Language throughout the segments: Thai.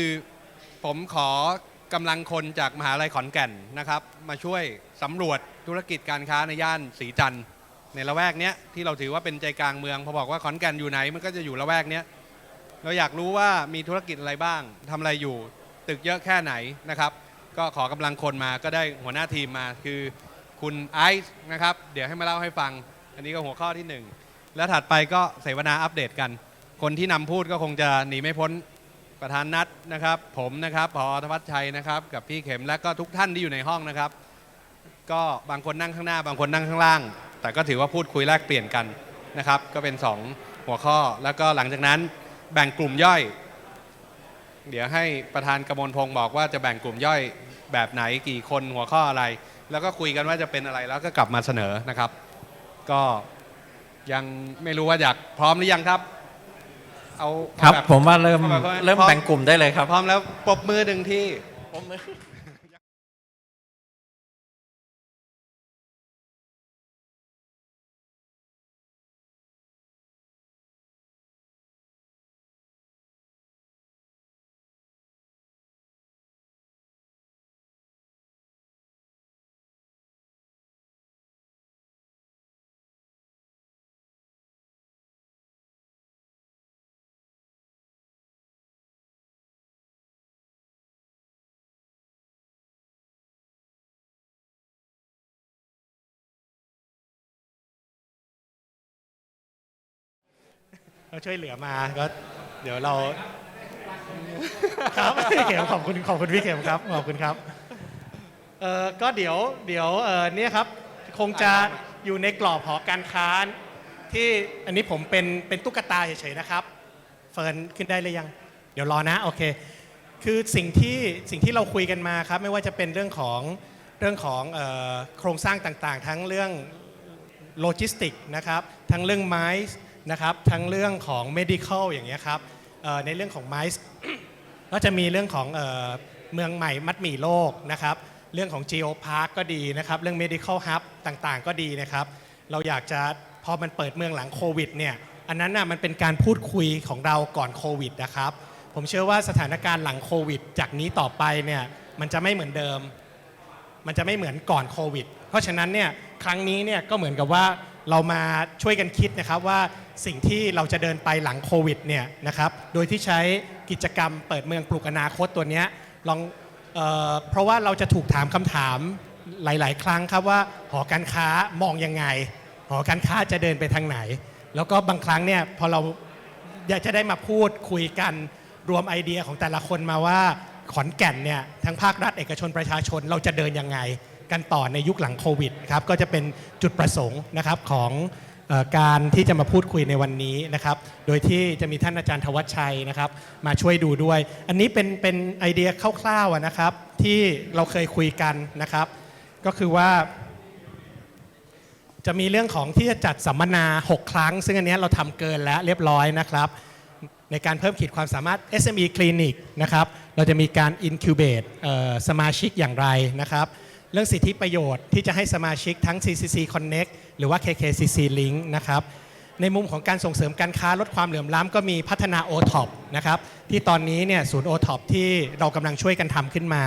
คือผมขอกำลังคนจากมหาลัยขอนแก่นนะครับ มาช่วยสำรวจธุรกิจการค้าในย่านศรีจันทร์ในละแวกเนี้ยที่เราถือว่าเป็นใจกลางเมืองพอบอกว่าขอนแก่นอยู่ไหนมันก็จะอยู่ละแวกเนี้ยเราอยากรู้ว่ามีธุรกิจอะไรบ้างทำอะไรอยู่ ตึกเยอะแค่ไหนนะครับ ก็ขอกำลังคนมาก็ได้หัวหน้าทีมมาคือคุณไอซ์นะครับ เดี๋ยวให้มาเล่าให้ฟัง อันนี้ก็หัวข้อที่หนึ่งแล้วถัดไปก็เสวนาอัปเดตกัน คนที่นำพูดก็คงจะหนีไม่พ้น ประธานนัดนะครับ ผมนะครับพอธวัชชัยนะครับกับพี่เข็มและก็ทุกท่านที่อยู่ในห้องนะครับ ก็บางคนนั่งข้างหน้า บางคนนั่งข้างล่าง แต่ก็ถือว่าพูดคุยแลกเปลี่ยนกันนะครับ ก็เป็น 2 หัวข้อแล้วก็หลังจากนั้นแบ่งกลุ่มย่อย เดี๋ยวให้ประธานกมลพงศ์บอกว่าจะแบ่งกลุ่มย่อยแบบไหนกี่คนหัวข้ออะไร แล้วก็คุยกันว่าจะเป็นอะไรแล้วก็กลับมาเสนอนะครับ ก็ยังไม่รู้ว่าอยากพร้อมหรือยังครับ เอาครับเอาแผมว่าเริ่มเอาแบบว่าเริ่มพร้อมแบ่งกลุ่มได้เลยครับ พร้อมแล้วปรบมือหนึ่งที่เราช่วยเหลือมาก็เดี๋ยวเราครับพี่เข็มขอบคุณขอบคุณพี่เข็มครับขอบคุณครับเอ่อก็เดี๋ยวเดี๋ยวเอ่อเนี่ยครับคงจะอยู่ในกรอบหอการค้าที่อันนี้ผมเป็นเป็นตุ๊กตาเฉยๆนะครับ เฟิร์นขึ้นได้เลยยัง เดี๋ยวรอนะโอเคคือสิ่งที่สิ่งที่เราคุยกันมาครับ ไม่ว่าจะเป็นเรื่องของเรื่องของเออโครงสร้างต่างๆ ทั้งเรื่องโลจิสติกนะครับ ทั้งเรื่องไม้ นะครับทั้งเรื่องของ medical อย่างเงี้ยครับในเรื่องของไม้ก็จะมีเรื่องของเออเมืองใหม่มัดหมี่โลกนะครับเรื่องของ Geo Park ก็ดีนะครับเรื่อง medical hub ต่างๆ ก็ดีนะครับ เราอยากจะพอมันเปิดเมืองหลังโควิดเนี่ยอันนั้นน่ะมันเป็นการพูดคุยของเราก่อนโควิดนะครับผมเชื่อว่าสถานการณ์หลังโควิด จากนี้ต่อไปเนี่ยมันจะไม่เหมือนเดิม มันจะไม่เหมือนก่อนโควิด เพราะฉะนั้นเนี่ยครั้งนี้เนี่ยก็เหมือนกับว่าเรามาช่วยกันคิดนะครับว่า สิ่งที่เราจะเดินไปหลังโควิดเนี่ยนะครับโดยที่ใช้กิจกรรมเปิดเมืองปลูกอนาคตตัวเนี้ยลองเออเพราะว่าเราจะถูกถามคำถามหลาย ๆ ครั้งครับว่าหอการค้ามองยังไง หอการค้าจะเดินไปทางไหน แล้วก็บางครั้งเนี่ยพอเราอยากจะได้มาพูดคุยกันรวมไอเดียของแต่ละคนมาว่าขอนแก่นเนี่ยทั้งภาครัฐเอกชนประชาชนเราจะเดินยังไง กันต่อในยุคหลังโควิดครับก็จะเป็นจุดประสงค์นะครับของ การที่จะมาพูดคุยในวันนี้นะครับ โดยที่จะมีท่านอาจารย์ธวัชชัยนะครับ มาช่วยดูด้วย อันนี้เป็นเป็นไอเดียคร่าวๆนะครับ ที่เราเคยคุยกันนะครับ ก็คือว่า จะมีเรื่องของที่จะจัดสัมมนา 6 ครั้ง ซึ่งอันนี้เราทำเกินแล้วเรียบร้อยนะครับ ในการเพิ่มขีดความสามารถ SME Clinic นะครับ เราจะมีการ incubate สมาชิกอย่างไรนะครับ เรื่องสิทธิประโยชน์ที่จะให้สมาชิกทั้ง CCC Connect หรือว่า KKCC Link นะครับในมุมของการส่งเสริมการค้าลดความเหลื่อมล้ำก็มีพัฒนา o t o p นะครับที่ตอนนี้เนี่ยศูนย์ o t o p ที่เรากำลังช่วยกันทำขึ้นมา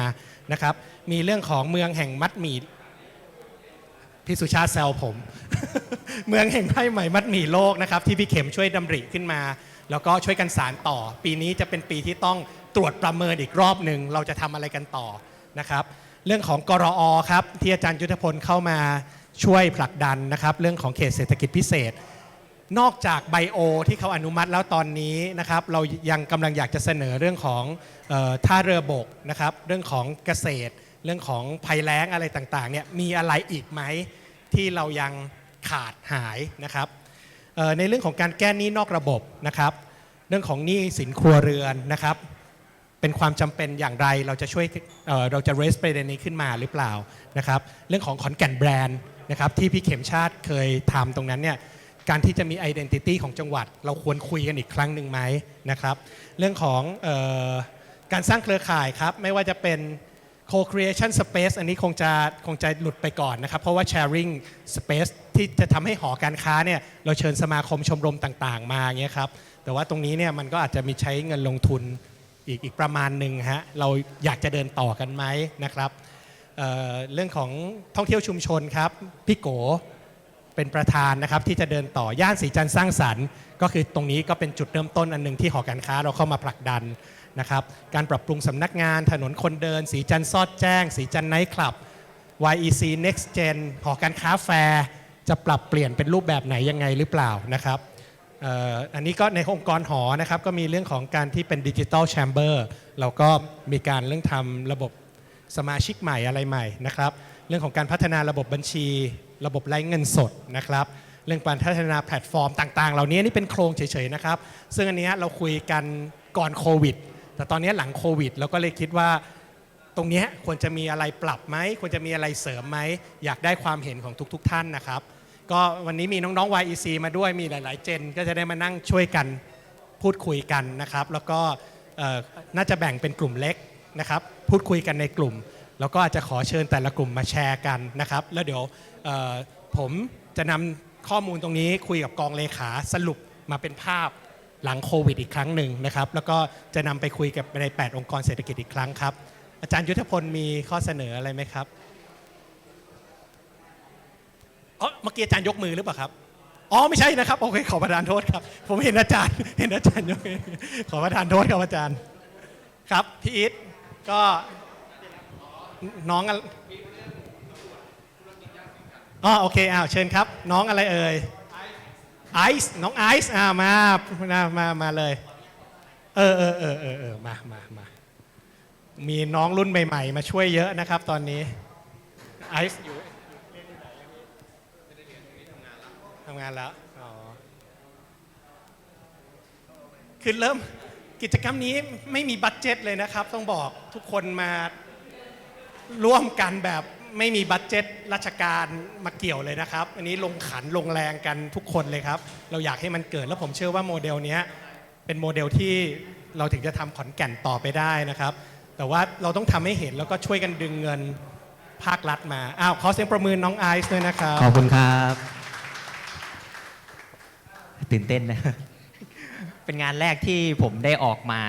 นะครับมีเรื่องของเมืองแห่งมัดหมี่พี่สุชาติแซวผม เมืองแห่งไพ่ใหม่มัดหมี่โลกนะครับที่พี่เข็มช่วยดำริขึ้นมา แล้วก็ช่วยกันสารต่อ ปีนี้จะเป็นปีที่ต้องตรวจประเมินอีกรอบหนึ่งเราจะทำอะไรกันต่อนะครับ เรื่องของกรออครับที่อาจารย์ยุทธพลเข้ามา ช่วยผลักดันนะครับเรื่องของเขตเศรษฐกิจพิเศษ นอกจากไบโอที่เขาอนุมัติแล้วตอนนี้นะครับเรายังกำลังอยากจะเสนอเรื่องของท่าเรือบกนะครับเรื่องของเกษตร เรื่องของภัยแล้งอะไรต่างๆเนี่ยมีอะไรอีกไหมที่เรายังขาดหายนะครับในเรื่องของการแก้หนี้นอกระบบนะครับเรื่องของหนี้สินครัวเรือนนะครับเป็นความจำเป็นอย่างไรเราจะช่วยเอ่อเราจะ raise ประเด็นนี้ขึ้นมาหรือเปล่านะครับเรื่องของขอนแก่นแบรนด์ นะครับที่พี่เข็มชาติเคยทำตรงนั้นเนี่ยการที่จะมี identity ของจังหวัด เราควรคุยกันอีกครั้งหนึ่งไหมนะครับ เรื่องของออการสร้างเครือข่ายครับ ไม่ว่าจะเป็น co-creation space อันนี้คงจะคงจะหลุดไปก่อนนะครับ เพราะว่า sharing space ที่จะทำให้หอการค้าเนี่ยเราเชิญสมาคมชมรมต่างๆ มาเงี้ยครับ แต่ว่าตรงนี้เนี่ยมันก็อาจจะมีใช้เงินลงทุนอีกอีกประมาณหนึ่งฮะเราอยากจะเดินต่อกันไหมนะครับ เรื่องของท่องเที่ยวชุมชนครับพี่โกเป็นประธานนะครับที่จะเดินต่อย่านสีจันทร์สร้างสรรค์ ก็คือตรงนี้ก็เป็นจุดเริ่มต้นอันหนึ่งที่หอการค้าเราเข้ามาผลักดันนะครับการปรับปรุงสำนักงานถนนคนเดิน สีจันทร์ซอดแจ้ง สีจันทร์ไนท์คลับ YEC Next Gen หอการค้าแฟร์จะปรับเปลี่ยนเป็นรูปแบบไหนยังไงหรือเปล่านะครับอันนี้ก็ในองค์กรหอนะครับก็มีเรื่องของการที่เป็นดิจิ t a ลแชมเบอร์เราก็มีการเรื่องทำระบบ สมาชิกใหม่อะไรใหม่นะครับ เรื่องของการพัฒนาระบบบัญชี ระบบไร้เงินสดนะครับ เรื่องการพัฒนาแพลตฟอร์มต่าง ๆ เหล่านี้นี่เป็นโครงเฉยๆนะครับ ซึ่งอันนี้เราคุยกันก่อนโควิด แต่ตอนนี้หลังโควิดเราก็เลยคิดว่าตรงนี้ควรจะมีอะไรปรับไหมควรจะมีอะไรเสริมไหม อยากได้ความเห็นของทุก ๆท่านนะครับ ก็วันนี้มีน้องๆ YEC มาด้วยมีหลาย ๆ เจน ก็จะได้มานั่งช่วยกันพูดคุยกันนะครับ แล้วก็น่าจะแบ่งเป็นกลุ่มเล็ก นะครับพูดคุยกันในกลุ่ม แล้วก็อาจจะขอเชิญแต่ละกลุ่มมาแชร์กันนะครับ แล้วเดี๋ยวผมจะนำข้อมูลตรงนี้คุยกับกองเลขาสรุปมาเป็นภาพหลังโควิดอีกครั้งหนึ่งนะครับ แล้วก็จะนำไปคุยกับใน 8 องค์กรเศรษฐกิจอีกครั้งครับ อาจารย์ยุทธพลมีข้อเสนออะไรไหมครับอ๋อเมื่อกี้อาจารย์ยกมือหรือเปล่าครับอ๋อไม่ใช่นะครับโอเคขอประทานโทษครับ ผมเห็นอาจารย์ เห็นอาจารย์ยกขอประทานโทษครับอาจารย์ ครับพี่อีท ก็น้องอะอ๋อโอเคอ้าวเชิญครับ น้องอะไรเอ่ยไอซ์น้องไอซ์อ่ามามามามาเลย เออเออเออเออเออมามามามีน้องรุ่นใหม่ ๆ มาช่วยเยอะนะครับ ตอนนี้ไอซ์อยู่ทำงานแล้วอ๋อคือเริ่ม กิจกรรมนี้ไม่มีบัตเจ็ตเลยนะครับ ต้องบอกทุกคนมาร่วมกันแบบไม่มีบัตเจ็ตราชการมาเกี่ยวเลยนะครับ อันนี้ลงขันลงแรงกันทุกคนเลยครับ เราอยากให้มันเกิดแล้วผมเชื่อว่าโมเดลนี้เป็นโมเดลที่เราถึงจะทำขอนแก่นต่อไปได้นะครับ แต่ว่าเราต้องทำให้เห็นแล้วก็ช่วยกันดึงเงินภาครัฐมา อ้าวขอเสียงประมือน้องไอซ์ด้วยนะครับ ขอบคุณครับ ตื่นเต้นนะ เป็นงานแรกที่ผมได้ออกมา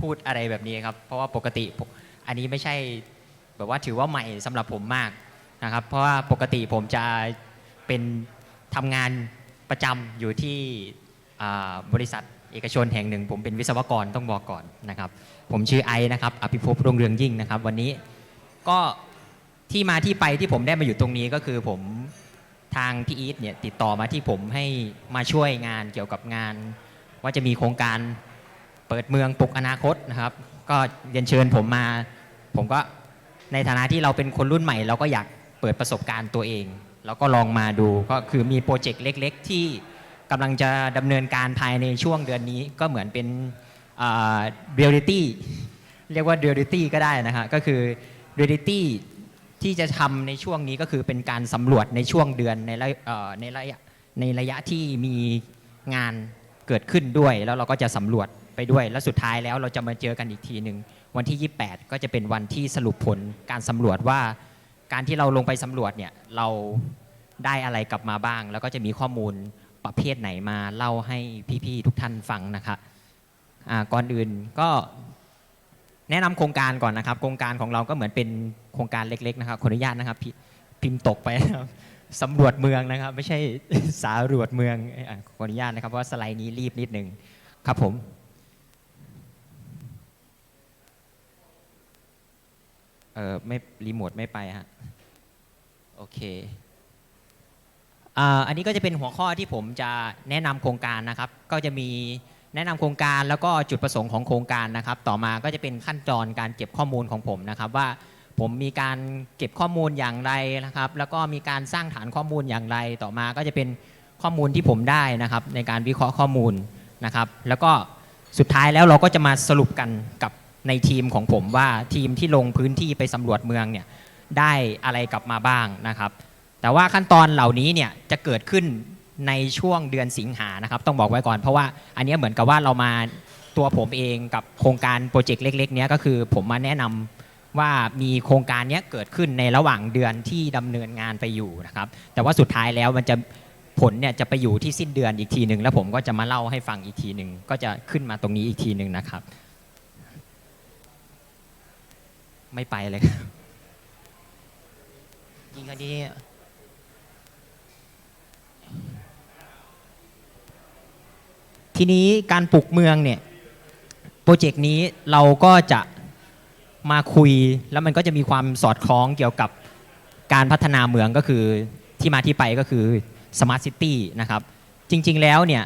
พูดอะไรแบบนี้ครับ เพราะว่าปกติอันนี้ไม่ใช่แบบว่าถือว่าใหม่สำหรับผมมากนะครับ เพราะว่าปกติผมจะเป็นทำงานประจำอยู่ที่บริษัทเอกชนแห่งหนึ่ง ผมเป็นวิศวกรต้องบอกก่อนนะครับ ผมชื่อไอซ์นะครับ อภิภพรุ่งเรืองยิ่งนะครับ วันนี้ก็ที่มาที่ไปที่ผมได้มาอยู่ตรงนี้ก็คือผมทางพี่อีทเนี่ยติดต่อมาที่ผมให้มาช่วยงานเกี่ยวกับงาน ว่าจะมีโครงการเปิดเมืองปลุกอนาคตนะครับ ก็เรียนเชิญผมมา ผมก็ในฐานะที่เราเป็นคนรุ่นใหม่ เราก็อยากเปิดประสบการณ์ตัวเอง แล้วก็ลองมาดูก็คือมีโปรเจกต์เล็ก ๆ ที่กำลังจะดำเนินการภายในช่วงเดือนนี้ก็เหมือนเป็นเรียลิตี้เรียกว่าเรียลิตี้ก็ได้นะฮะก็คือเรียลิตี้ที่จะทำในช่วงนี้ก็คือเป็นการสำรวจในช่วงเดือนในระในระยะในระยะที่มีงาน เกิดขึ้นด้วย แล้วเราก็จะสำรวจไปด้วย แล้วสุดท้ายแล้วเราจะมาเจอกันอีกทีหนึ่งวันที่ 28 ก็จะเป็นวันที่สรุปผลการสำรวจว่า การที่เราลงไปสำรวจเนี่ยเราได้อะไรกลับมาบ้าง แล้วก็จะมีข้อมูลประเภทไหนมาเล่าให้พี่ๆทุกท่านฟังนะคะอ่าก่อนอื่นก็แนะนำโครงการก่อนนะครับ โครงการของเราก็เหมือนเป็นโครงการเล็กๆนะครับขออนุญาตนะครับพิพิมพ์ตกไปนะครับ สำรวจเมืองนะครับ ไม่ใช่สารวจเมืองอะขออนุญาตนะครับเพราะว่าสไลด์นี้รีบนิดหนึ่งครับผม เออไม่รีโมทไม่ไปฮะโอเคอ่าอันนี้ก็จะเป็นหัวข้อที่ผมจะแนะนำโครงการนะครับ ก็จะมีแนะนำโครงการแล้วก็จุดประสงค์ของโครงการนะครับ ต่อมาก็จะเป็นขั้นตอนการเก็บข้อมูลของผมนะครับว่า ผมมีการเก็บข้อมูลอย่างไรนะครับ แล้วก็มีการสร้างฐานข้อมูลอย่างไร ต่อมาก็จะเป็นข้อมูลที่ผมได้นะครับ ในการวิเคราะห์ข้อมูลนะครับ แล้วก็สุดท้ายแล้วเราก็จะมาสรุปกันกับในทีมของผมว่าทีมที่ลงพื้นที่ไปสำรวจเมืองเนี่ยได้อะไรกลับมาบ้างนะครับ แต่ว่าขั้นตอนเหล่านี้เนี่ยจะเกิดขึ้นในช่วงเดือนสิงหานะครับ ต้องบอกไว้ก่อนเพราะว่าอันนี้เหมือนกับว่าเรามาตัวผมเองกับโครงการโปรเจกต์เล็ก ๆ เนี้ยก็คือผมมาแนะนำ ว่ามีโครงการนี้เกิดขึ้นในระหว่างเดือนที่ดำเนินงานไปอยู่นะครับ แต่ว่าสุดท้ายแล้วมันจะผลเนี่ยจะไปอยู่ที่สิ้นเดือนอีกทีหนึ่งแล้วผมก็จะมาเล่าให้ฟังอีกทีหนึ่งก็จะขึ้นมาตรงนี้อีกทีหนึ่งนะครับ ไม่ไปเลยจริงคดีทีนี้การปลูกเมืองเนี่ยโปรเจกต์นี้เราก็จะ มาคุยแล้วมันก็จะมีความสอดคล้องเกี่ยวกับการพัฒนาเมืองก็คือที่มาที่ไปก็คือ Smart City นะครับจริงๆแล้วเนี่ย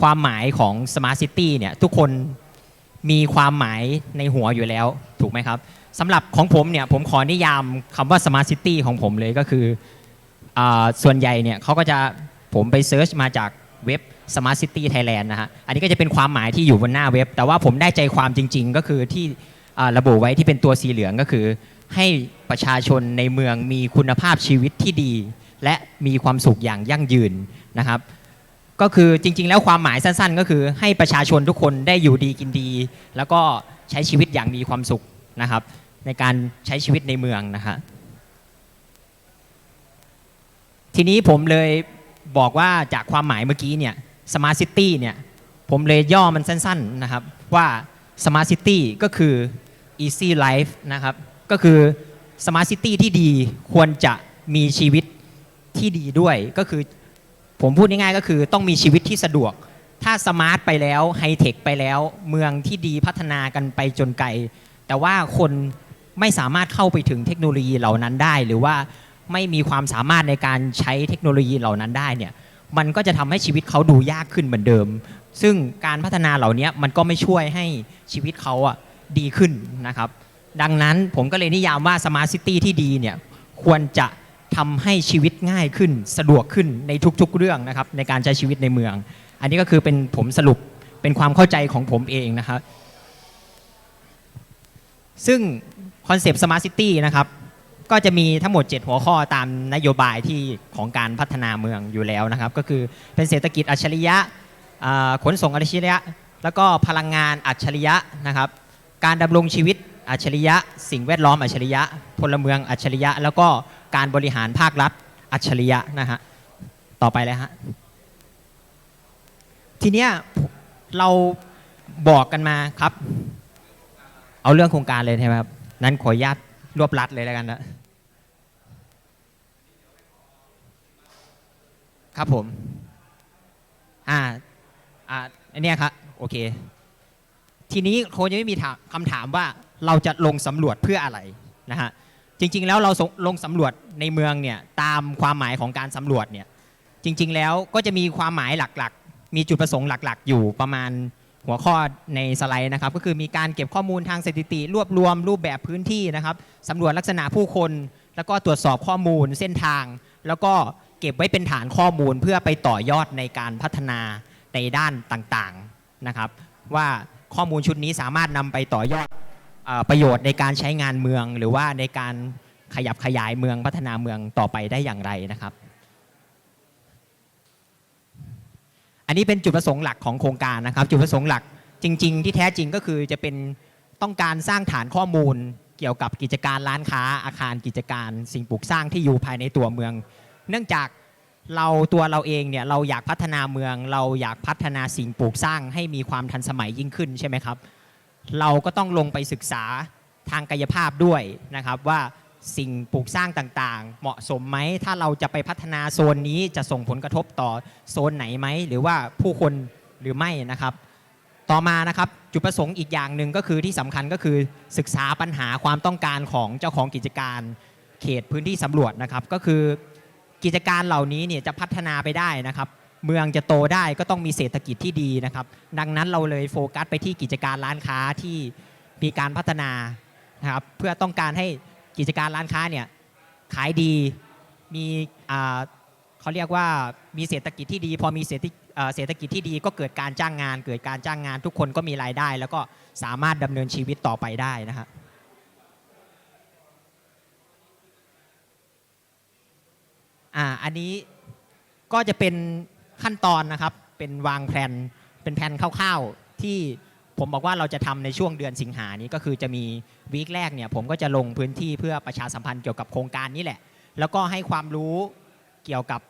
ความหมายของ Smart City เนี่ยทุกคนมีความหมายในหัวอยู่แล้วถูกไหมครับสำหรับของผมเนี่ยผมขอนิยามคำว่า Smart City ของผมเลยก็คืออส่วนใหญ่เนี่ยเขาก็จะผมไปเซิร์ชมาจากเว็บ Smart City Thailand นะฮะอันนี้ก็จะเป็นความหมายที่อยู่บนหน้าเว็บ แต่ว่าผมได้ใจความจริง ๆ ก็คือที่ ระบุไว้ที่เป็นตัวสีเหลืองก็คือ ให้ประชาชนในเมืองมีคุณภาพชีวิตที่ดี และมีความสุขอย่างยั่งยืนนะครับ ก็คือจริง ๆ แล้วความหมายสั้น ๆ ก็คือ ให้ประชาชนทุกคนได้อยู่ดีกินดี แล้วก็ใช้ชีวิตอย่างมีความสุขนะครับ ในการใช้ชีวิตในเมืองนะฮะทีนี้ผมเลยบอกว่าจากความหมายเมื่อกี้เนี่ย Smart City เนี่ยผมเลยย่อมันสั้นๆนะครับว่า Smart City ก็คือ Easy Life นะครับ ก็คือ Smart City ที่ดีควรจะมีชีวิตที่ดีด้วยก็คือผมพูดง่ายๆก็คือต้องมีชีวิตที่สะดวก ถ้าสมาร์ทไปแล้วไฮเทคไปแล้ว เมืองที่ดีพัฒนากันไปจนไกล แต่ว่าคนไม่สามารถเข้าไปถึงเทคโนโลยีเหล่านั้นได้ หรือว่าไม่มีความสามารถในการใช้เทคโนโลยีเหล่านั้นได้เนี่ยมันก็จะทำให้ชีวิตเขาดูยากขึ้นเหมือนเดิม ซึ่งการพัฒนาเหล่านี้มันก็ไม่ช่วยให้ชีวิตเขาอะ ดีขึ้นนะครับ ดังนั้นผมก็เลยนิยามว่าสมาร์ทซิตี้ที่ดีเนี่ยควรจะทำให้ชีวิตง่ายขึ้นสะดวกขึ้นในทุกๆเรื่องนะครับในการใช้ชีวิตในเมือง อันนี้ก็คือเป็นผมสรุปเป็นความเข้าใจของผมเองนะครับ ซึ่งคอนเซปต์ Smart City นะครับก็จะมีทั้งหมด 7 หัวข้อตามนโยบายที่ของการพัฒนาเมืองอยู่แล้วนะครับ ก็คือเป็นเศรษฐกิจอัจฉริยะขนส่งอัจฉริยะ แล้วก็พลังงานอัจฉริยะนะครับ การดำรงชีวิตอัจฉริยะ สิ่งแวดล้อมอัจฉริยะ พลเมืองอัจฉริยะ แล้วก็การบริหารภาครัฐอัจฉริยะนะฮะต่อไปเลยฮะทีเนี้ยเราบอกกันมาครับ เอาเรื่องโครงการเลยใช่ไหมครับนั้นขออนุญาตรวบรัดเลยแล้วกันนะครับผม อ่า อ่าอันนี้ครับ โอเค ทีนี้โคนยังไม่มีถามคำถามว่าเราจะลงสำรวจเพื่ออะไรนะฮะจริง ๆ แล้วเราลงสำรวจในเมืองเนี่ยตามความหมายของการสำรวจเนี่ยจริง ๆ แล้วก็จะมีความหมายหลักๆ มีจุดประสงค์หลักๆ อยู่ประมาณหัวข้อในสไลด์นะครับก็คือมีการเก็บข้อมูลทางสถิติ รวบรวมรูปแบบพื้นที่นะครับสำรวจลักษณะผู้คน แล้วก็ตรวจสอบข้อมูลเส้นทาง แล้วก็เก็บไว้เป็นฐานข้อมูลเพื่อไปต่อยอดในการพัฒนาในด้านต่างๆนะครับ ว่า ข้อมูลชุดนี้สามารถนำไปต่อยอดประโยชน์ในการใช้งานเมือง หรือว่าในการขยับขยายเมืองพัฒนาเมืองต่อไปได้อย่างไรนะครับ อันนี้เป็นจุดประสงค์หลักของโครงการนะครับ จุดประสงค์หลักจริง ๆ ที่แท้จริงก็คือจะเป็นต้องการสร้างฐานข้อมูลเกี่ยวกับกิจการร้านค้าอาคารกิจการ สิ่งปลูกสร้างที่อยู่ภายในตัวเมือง เนื่องจาก เราตัวเราเองเนี่ยเราอยากพัฒนาเมือง เราอยากพัฒนาสิ่งปลูกสร้างให้มีความทันสมัยยิ่งขึ้นใช่ไหมครับ เราก็ต้องลงไปศึกษาทางกายภาพด้วยนะครับว่าสิ่งปลูกสร้างต่างๆ เหมาะสมไหม ถ้าเราจะไปพัฒนาโซนนี้จะส่งผลกระทบต่อโซนไหนไหม หรือว่าผู้คนหรือไม่นะครับ ต่อมานะครับจุดประสงค์อีกอย่างหนึ่งก็คือที่สำคัญก็คือศึกษาปัญหาความต้องการของเจ้าของกิจการ เขตพื้นที่สำรวจนะครับ ก็คือ กิจการเหล่านี้เนี่ยจะพัฒนาไปได้นะครับ เมืองจะโตได้ก็ต้องมีเศรษฐกิจที่ดีนะครับ ดังนั้นเราเลยโฟกัสไปที่กิจการร้านค้าที่มีการพัฒนานะครับเพื่อต้องการให้กิจการร้านค้าเนี่ยขายดีมีเขาเรียกว่ามีเศรษฐกิจที่ดี พอมีเศรษฐกิจเศรษฐกิจที่ดีก็เกิดการจ้างงาน เกิดการจ้างงานทุกคนก็มีรายได้ แล้วก็สามารถดำเนินชีวิตต่อไปได้นะฮะ อ่าอันนี้ก็จะเป็นขั้นตอนนะครับ เป็นวางแผนเป็นแผนคร่าวๆ ที่ผมบอกว่าเราจะทำในช่วงเดือนสิงหานี้ก็คือจะมีวีคแรกเนี่ยผมก็จะลงพื้นที่เพื่อประชาสัมพันธ์เกี่ยวกับโครงการนี้แหละ แล้วก็ให้ความรู้เกี่ยวกับ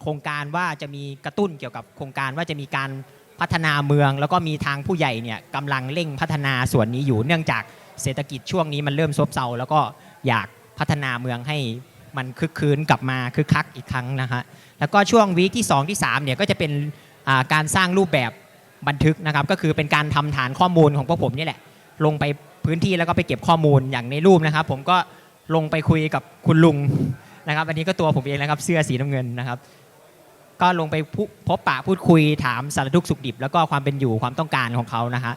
โครงการว่าจะมีกระตุ้นเกี่ยวกับโครงการว่าจะมีการพัฒนาเมือง แล้วก็มีทางผู้ใหญ่เนี่ยกำลังเร่งพัฒนาส่วนนี้อยู่เนื่องจากเศรษฐกิจช่วงนี้มันเริ่มซบเซาแล้วก็อยากพัฒนาเมืองให้ มันคึกคืนกลับมาคึกคักอีกครั้งนะฮะแล้วก็ช่วงวีคที่ 2 ที่3เนี่ยก็จะเป็นการสร้างรูปแบบบันทึกนะครับ ก็คือเป็นการทำฐานข้อมูลของพวกผมนี่แหละ ลงไปพื้นที่แล้วก็ไปเก็บข้อมูลอย่างในรูปนะครับ ผมก็ลงไปคุยกับคุณลุงนะครับอันนี้ก็ตัวผมเองนะครับเสื้อสีน้ำเงินนะครับ ก็ลงไปพบปะพูดคุยถามสารทุกสุขดิบ แล้วก็ความเป็นอยู่ความต้องการของเขานะฮะ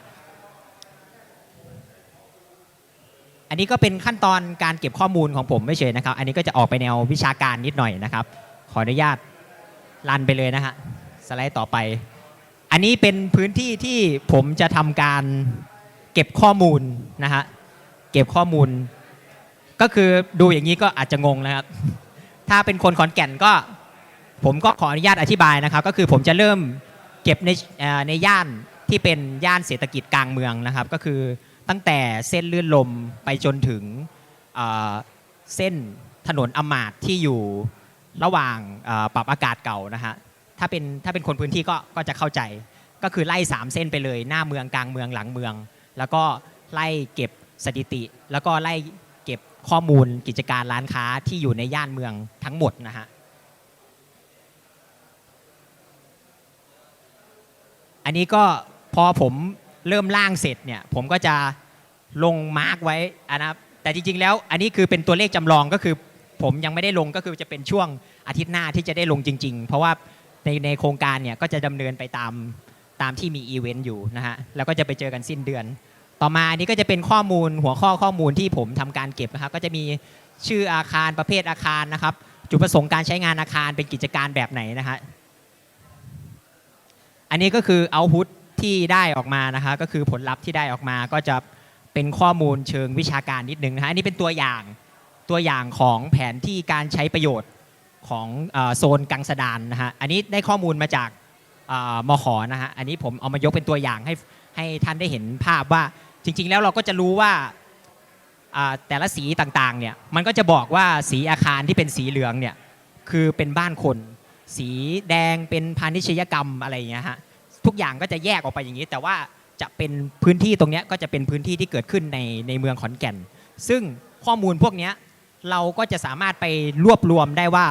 อันนี้ก็เป็นขั้นตอนการเก็บข้อมูลของผมไม่เฉยนะครับ อันนี้ก็จะออกไปแนววิชาการนิดหน่อยนะครับ ขออนุญาตลันไปเลยนะฮะสไลด์ต่อไป อันนี้เป็นพื้นที่ที่ผมจะทำการเก็บข้อมูลนะฮะเก็บข้อมูล ก็คือดูอย่างนี้ก็อาจจะงงนะครับ ถ้าเป็นคนขอนแก่นก็ ผมก็ขออนุญาตอธิบายนะครับ ก็คือผมจะเริ่มเก็บในในย่านที่เป็นย่านเศรษฐกิจกลางเมืองนะครับ ก็คือ ตั้งแต่เส้นเลื่อนลมไปจนถึงเส้นถนนอมาตที่อยู่ระหว่างปรับอากาศเก่านะฮะถ้าเป็นถ้าเป็นคนพื้นที่ก็ก็จะเข้าใจ ก็คือไล่ 3 เส้นไปเลยหน้าเมืองกลางเมืองหลังเมือง แล้วก็ไล่เก็บสถิติ แล้วก็ไล่เก็บข้อมูลกิจการร้านค้าที่อยู่ในย่านเมืองทั้งหมดนะฮะอันนี้ก็พอผม เริ่มล่างเสร็จเนี่ยผมก็จะลงมาร์กไว้อะนะครับแต่จริงๆแล้วอันนี้คือเป็นตัวเลขจำลองก็คือ ผมยังไม่ได้ลงก็คือจะเป็นช่วงอาทิตย์หน้าที่จะได้ลงจริง ๆ เพราะว่าในในโครงการเนี่ยก็จะดำเนินไปตามตามที่มีอีเวนต์อยู่นะฮะแล้วก็จะไปเจอกันสิ้นเดือน ต่อมาอันนี้ก็จะเป็นข้อมูลหัวข้อข้อมูลที่ผมทำการเก็บนะครับก็จะมีชื่ออาคารประเภทอาคารนะครับ จุดประสงค์การใช้งานอาคารเป็นกิจการแบบไหนนะฮะอันนี้ก็คือเอาพุท ที่ได้ออกมานะคะก็คือผลลัพธ์ที่ได้ออกมาก็จะเป็นข้อมูลเชิงวิชาการนิดนึงนะฮะอันนี้เป็นตัวอย่างตัวอย่างของแผนที่การใช้ประโยชน์ของโซนกังสดานนะฮะอันนี้ได้ข้อมูลมาจากเอ่อมขนะฮะอันนี้ผมเอามายกเป็นตัวอย่างให้ให้ท่านได้เห็นภาพว่าจริง ๆ แล้วเราก็จะรู้ว่าอ่าแต่ละสีต่างๆเนี่ยมันก็จะบอกว่าสีอาคารที่เป็นสีเหลืองเนี่ยคือเป็นบ้านคน สีแดงเป็นพาณิชยกรรมอะไรอย่างเงี้ยฮะ ทุกอย่างก็จะแยกออกไปอย่างนี้ แต่ว่าจะเป็นพื้นที่ตรงนี้ก็จะเป็นพื้นที่ที่เกิดขึ้นในในเมืองขอนแก่น ซึ่งข้อมูลพวกนี้เราก็จะสามารถไปรวบรวมได้ว่า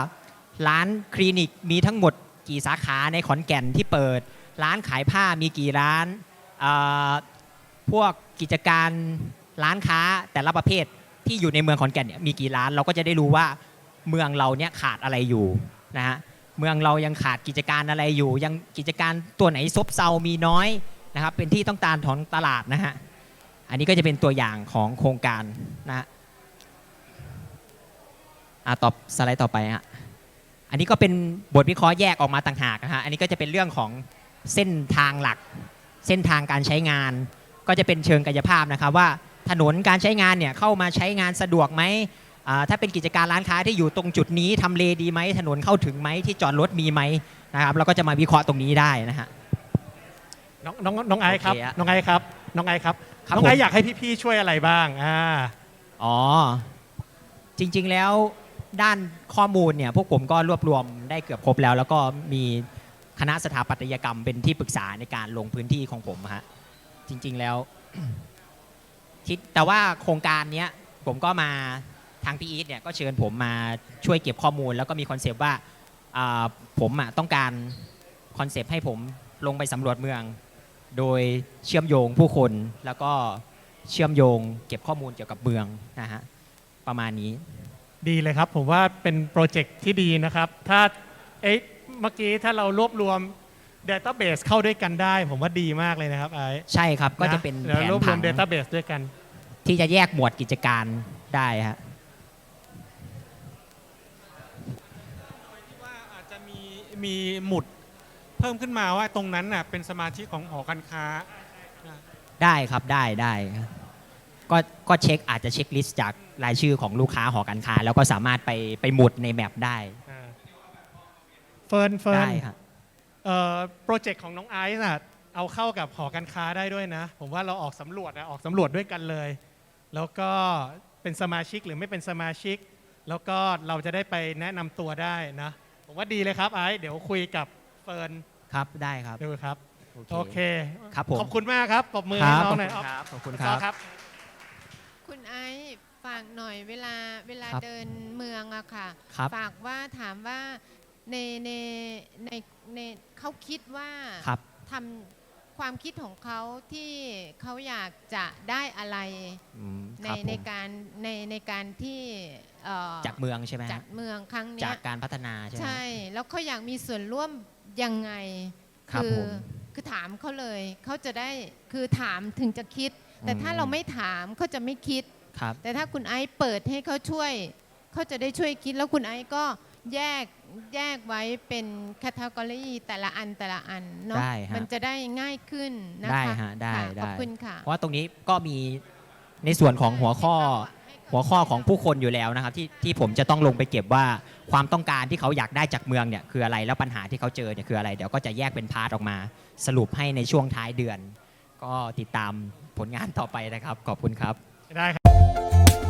ร้านคลินิกมีทั้งหมดกี่สาขาในขอนแก่นที่เปิด ร้านขายผ้ามีกี่ร้านพวกกิจการร้านค้าแต่ละประเภทที่อยู่ในเมืองขอนแก่นเนี่ยมีกี่ร้านเราก็จะได้รู้ว่าเมืองเราเนี่ยขาดอะไรอยู่นะฮะ เมืองเรายังขาดกิจการอะไรอยู่ ยังกิจการตัวไหนซบเซามีน้อยนะครับ เป็นที่ต้องการของตลาดนะฮะอันนี้ก็จะเป็นตัวอย่างของโครงการนะฮะอะต่อสไลด์ต่อไปฮะอันนี้ก็เป็นบทวิเคราะห์แยกออกมาต่างหากนะฮะอันนี้ก็จะเป็นเรื่องของเส้นทางหลัก เส้นทางการใช้งาน ก็จะเป็นเชิงกายภาพนะครับว่าถนนการใช้งานเนี่ยเข้ามาใช้งานสะดวกไหม ถ้าเป็นกิจการร้านค้าที่อยู่ตรงจุดนี้ทำเลดีไหมถนนเข้าถึงไหมที่จอดรถมีไหมนะครับเราก็จะมาวิเคราะห์ตรงนี้ได้นะฮะน้องน้องน้องไอซ์ครับโอเคอะน้องไอซ์ครับน้องไอซ์ครับครับน้องไอผมซ์อยากให้พี่ๆช่วยอะไรบ้างอ่าอ๋อจริง ๆแล้วด้านข้อมูลเนี่ยพวกผมก็รวบรวมได้เกือบครบแล้ว แล้วก็มีคณะสถาปัตยกรรมเป็นที่ปรึกษาในการลงพื้นที่ของผมฮะจริง ๆแล้วคิดแต่ว่าโครงการเนี้ยผมก็มา ทางพีอีทเนี่ยก็เชิญผมมาช่วยเก็บข้อมูล แล้วก็มีคอนเซปต์ว่าอ่าผมอะต้องการคอนเซปต์ให้ผมลงไปสำรวจเมือง โดยเชื่อมโยงผู้คนแล้วก็เชื่อมโยง เก็บข้อมูลเกี่ยวกับเมืองนะฮะประมาณนี้ ดีเลยครับ ผมว่าเป็นโปรเจกต์ที่ดีนะครับ ถ้าเอ๊ะเมื่อกี้ถ้าเรารวบรวม Database เข้าด้วยกันได้ ผมว่าดีมากเลยนะครับไอซ์ใช่ครับก็จะเป็นเดี๋ยวแผนรวบรผัวมง Database ด้วยกัน ที่จะแยกหมวดกิจการได้ฮะ ว่าอาจจะ มีมีหมุดเพิ่มขึ้นมาว่าตรงนั้นน่ะเป็นสมาชิกของหอการค้า ได้ครับได้ได้ครับก็ก็เช็คอาจจะเช็คลิสต์จากรายชื่อของลูกค้าหอการค้า แล้วก็สามารถไปไปหมุดในแมปได้อ่าเฟิร์นเฟิร์นได้ครับ เอ่อโปรเจกต์ของน้องไอซ์น่ะเอาเข้ากับหอการค้าได้ด้วยนะ ผมว่าเราออกสำรวจนะออกสำรวจด้วยกันเลย แล้วก็เป็นสมาชิกหรือไม่เป็นสมาชิก แล้วก็เราจะได้ไปแนะนำตัวได้นะ ผมว่าดีเลยครับไอซ์เดี๋ยวคุยกับเฟิร์นครับได้ครับ ดูครับ โอเคครับผมขอบคุณมากครับปรบมือคให้รับน้ขออบงหคุน่อยณเอาครับขอบคุณคต่รัอบครับ คุณไอซ์ฝากหน่อยเวลาเวลาครับเดินเมืองอะค่ะครับฝากว่าถามว่าในในในในเขาคิดว่าครับทำความคิดของเขาที่เขาอยากจะได้อะไรอืมในครับในผมการในในการที่เอ่อ จากเมืองใช่ไหมฮะจากเมืองครั้งเนี้จายกการพัฒนาใช่ไหมใช่ แล้วเขาอยากมีส่วนร่วมยังไงครับอผมคือถามเขาเลยเขาจะได้คือถามถึงจะคิด แต่ถ้าอืมเราไม่ถามเขาจะไม่คิดครับแต่ถ้าคุณไอซ์เปิดให้เขาช่วยเขาจะได้ช่วยคิด แล้วคุณไอซ์ก็แยกแยกไว้เป็นแคตตากรีแต่ละอันแต่ละอันเนาะได้ฮะมันจะได้ง่ายขึ้นนะคะได้ฮะได้ค่ได้ขอบคุณค่ะเพราะว่าตรงนี้ก็มีในส่วนของหัวข้อ หัวข้อของผู้คนอยู่แล้วนะครับที่ที่ผมจะต้องลงไปเก็บว่าความต้องการที่เขาอยากได้จากเมืองเนี่ยคืออะไรแล้วปัญหาที่เขาเจอเนี่ยคืออะไรเดี๋ยวก็จะแยกเป็นพาร์ทออกมา สรุปให้ในช่วงท้ายเดือน ก็ติดตามผลงานต่อไปนะครับ ขอบคุณครับได้ครับ